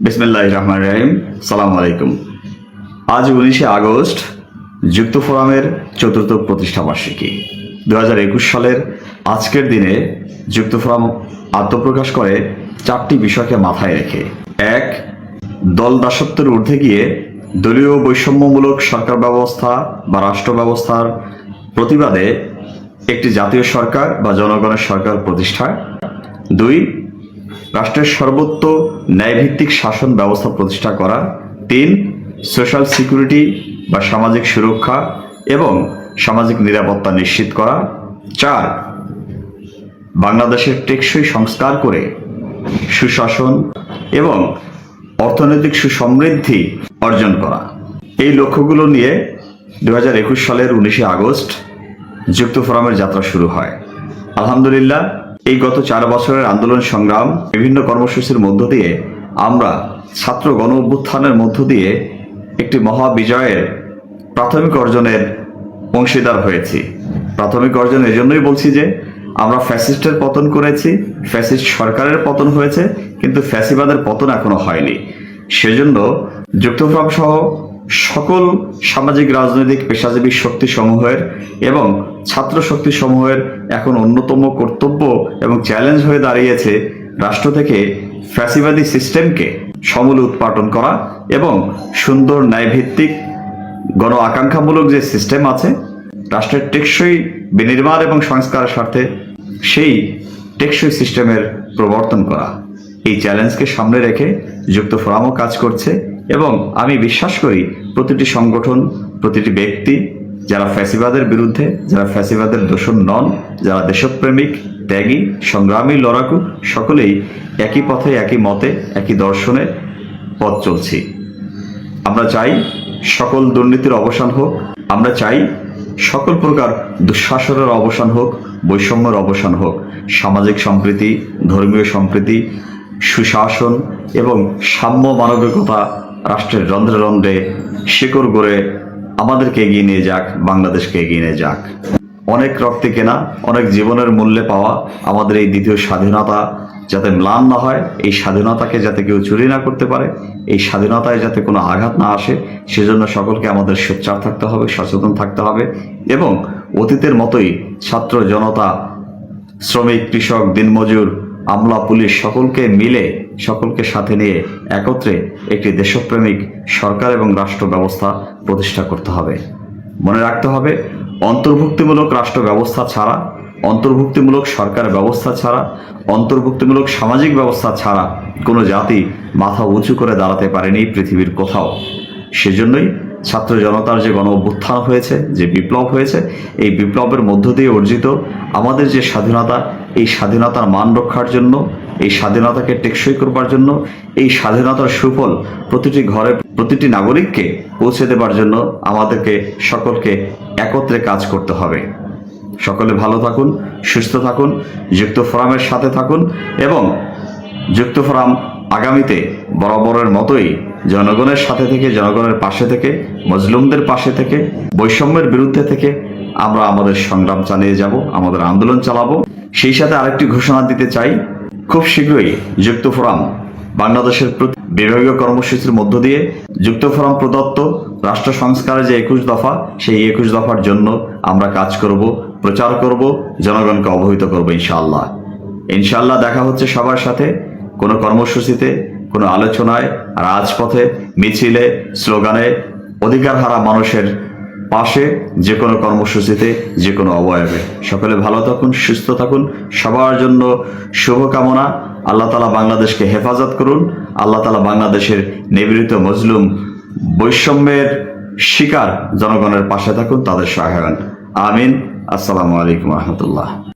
বিসমিল্লাহ রহমান রাহিম সালাম আলাইকুম। আজ উনিশে আগস্ট, যুক্ত ফোরামের চতুর্থ প্রতিষ্ঠা বার্ষিকী। দু হাজার একুশ সালের আজকের দিনে যুক্ত ফোরাম আত্মপ্রকাশ করে চারটি বিষয়কে মাথায় রেখে। এক, দল দাসত্বের ঊর্ধ্বে গিয়ে দলীয় বৈষম্যমূলক সরকার ব্যবস্থা বা রাষ্ট্র ব্যবস্থার প্রতিবাদে একটি জাতীয় সরকার বা জনগণের সরকার প্রতিষ্ঠা দুই, রাষ্ট্রের সর্বত্র ন্যায়ভিত্তিক শাসন ব্যবস্থা প্রতিষ্ঠা করা, তিন সোশ্যাল সিকিউরিটি বা সামাজিক সুরক্ষা এবং সামাজিক নিরাপত্তা নিশ্চিত করা, চার, বাংলাদেশের টেকসই সংস্কার করে সুশাসন এবং অর্থনৈতিক সুসমৃদ্ধি অর্জন করা। এই লক্ষ্যগুলো নিয়ে দু হাজার একুশ সালের উনিশে আগস্ট যুক্ত ফোরামের যাত্রা শুরু হয়। আলহামদুলিল্লাহ এই গত চার বছরের আন্দোলন সংগ্রাম, বিভিন্ন কর্মসূচির মধ্য দিয়ে আমরা ছাত্র গণ অভ্যুত্থানের মধ্য দিয়ে একটি মহা বিজয়ের প্রাথমিক অর্জনের অংশীদার হয়েছি। প্রাথমিক অর্জন এজন্যই বলছি যে, আমরা ফ্যাসিস্টের পতন করেছি, ফ্যাসিস্ট সরকারের পতন হয়েছে, কিন্তু ফ্যাসিবাদের পতন এখনও হয়নি। সেজন্য যুক্তফ্রম সহ সকল সামাজিক, রাজনৈতিক, পেশাজীবী শক্তি সমূহের এবং ছাত্র শক্তি সমূহের এখন অন্যতম কর্তব্য এবং চ্যালেঞ্জ হয়ে দাঁড়িয়েছে রাষ্ট্র থেকে ফ্যাসিবাদী সিস্টেমকে সমূল উৎপাটন করা এবং সুন্দর ন্যায়ভিত্তিক গণ আকাঙ্ক্ষামূলক যে সিস্টেম আছে, রাষ্ট্রের টেকসই বিনির্মাণ এবং সংস্কারের স্বার্থে সেই টেকসই সিস্টেমের প্রবর্তন করা। এই চ্যালেঞ্জকে সামনে রেখে যুক্ত ফোরামও কাজ করছে এবং আমি বিশ্বাস করি প্রতিটি সংগঠন, প্রতিটি ব্যক্তি, যারা ফ্যাসিবাদের বিরুদ্ধে, যারা ফ্যাসিবাদের দোষণ নন, যারা দেশপ্রেমিক, ত্যাগী, সংগ্রামী, লড়াকু, সকলেই একই পথে, একই মতে, একই দর্শনে পথ চলছি। আমরা চাই সকল দুর্নীতির অবসান হোক, আমরা চাই সকল প্রকার দুঃশাসনের অবসান হোক, বৈষম্যের অবসান হোক, সামাজিক সম্প্রীতি, ধর্মীয় সম্প্রীতি, সুশাসন এবং সাম্য মানবিকতা রাষ্ট্রের রন্ধ্রে রন্ধ্রে শিকড় গড়ে আমাদেরকে এগিয়ে নিয়ে যাক, বাংলাদেশকে এগিয়ে নিয়ে যাক। অনেক রক্তে কেনা, অনেক জীবনের মূল্যে পাওয়া আমাদের এই দ্বিতীয় স্বাধীনতা যাতে ম্লান না হয়, এই স্বাধীনতাকে যাতে কেউ চুরি না করতে পারে, এই স্বাধীনতায় যাতে কোনো আঘাত না আসে, সেজন্য সকলকে আমাদের সোচ্চার থাকতে হবে, সচেতন থাকতে হবে এবং অতীতের মতোই ছাত্র জনতা, শ্রমিক, কৃষক, দিনমজুর, আমলা, পুলিশ সকলকে মিলে সকলকে সাথে নিয়ে একত্রে একটি দেশপ্রেমিক সরকার এবং রাষ্ট্র ব্যবস্থা প্রতিষ্ঠা করতে হবে। মনে রাখতে হবে, অন্তর্ভুক্তিমূলক রাষ্ট্র ব্যবস্থা ছাড়া, অন্তর্ভুক্তিমূলক সরকার ব্যবস্থা ছাড়া, অন্তর্ভুক্তিমূলক সামাজিক ব্যবস্থা ছাড়া কোনো জাতি মাথা উঁচু করে দাঁড়াতে পারেনি পৃথিবীর কোথাও। সেজন্যই ছাত্র জনতার যে গণ অভ্যুত্থান হয়েছে, যে বিপ্লব হয়েছে, এই বিপ্লবের মধ্য দিয়ে অর্জিত আমাদের যে স্বাধীনতা, এই স্বাধীনতার মান রক্ষার জন্য এই স্বাধীনতাকে টেকসই করবার জন্য, এই স্বাধীনতার সুফল প্রতিটি ঘরে প্রতিটি নাগরিককে পৌঁছে দেবার জন্য আমাদেরকে সকলকে একত্রে কাজ করতে হবে। সকলে ভালো থাকুন, সুস্থ থাকুন, যুক্ত ফোরামের সাথে থাকুন এবং যুক্ত ফোরাম আগামীতে বরাবরের মতোই জনগণের সাথে থেকে, জনগণের পাশে থেকে, মজলুমদের পাশে থেকে, বৈষম্যের বিরুদ্ধে থেকে আমরা আমাদের সংগ্রাম চালিয়ে যাব, আমাদের আন্দোলন চালাবো। সেই সাথে আরেকটি ঘোষণা দিতে চাই খুব শীঘ্রই যুক্ত ফোরাম বাংলাদেশের বিভাগীয় কর্মসূচির মধ্য দিয়ে যুক্ত ফোরাম প্রদত্ত রাষ্ট্র সংস্কারের যে একুশ দফা, সেই একুশ দফার জন্য আমরা কাজ করব, প্রচার করব, জনগণকে অবহিত করব ইনশাআল্লাহ। ইনশাআল্লাহ দেখা হচ্ছে সবার সাথে কোনো কর্মসূচিতে, কোনো আলোচনায়, রাজপথে, মিছিলে, স্লোগানে অধিকার হারা মানুষের পাশে যে কোনো কর্মসূচিতে, যে কোনো অবয়বে। সকলে ভালো থাকুন, সুস্থ থাকুন। সবার জন্য শুভকামনা। আল্লাহ তালা বাংলাদেশকে হেফাজত করুন। আল্লাহ তালা বাংলাদেশের নিবৃত মজলুম বৈষম্যের শিকার জনগণের পাশে থাকুন, তাদের সহায়ন আমিন। আসসালামু আলাইকুম রহমতুল্লাহ।